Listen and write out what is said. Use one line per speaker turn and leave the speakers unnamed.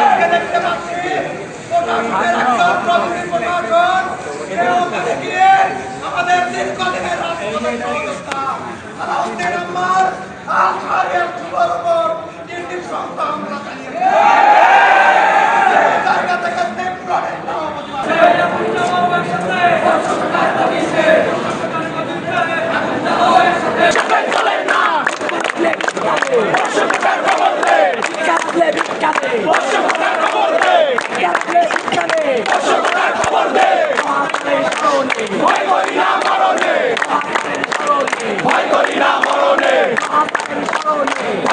আজকে দেখতে পাচ্ছি প্রশাসনের একজন প্রতিনিধি প্রশাসন সে আমাদের দীর্ঘদিনের রাষ্ট্রপতির অবস্থা আলাউদ্দিন আম্মার আল খারিয়ার যুবর উপর নির্দিষ্ট সংখ্যা হামলা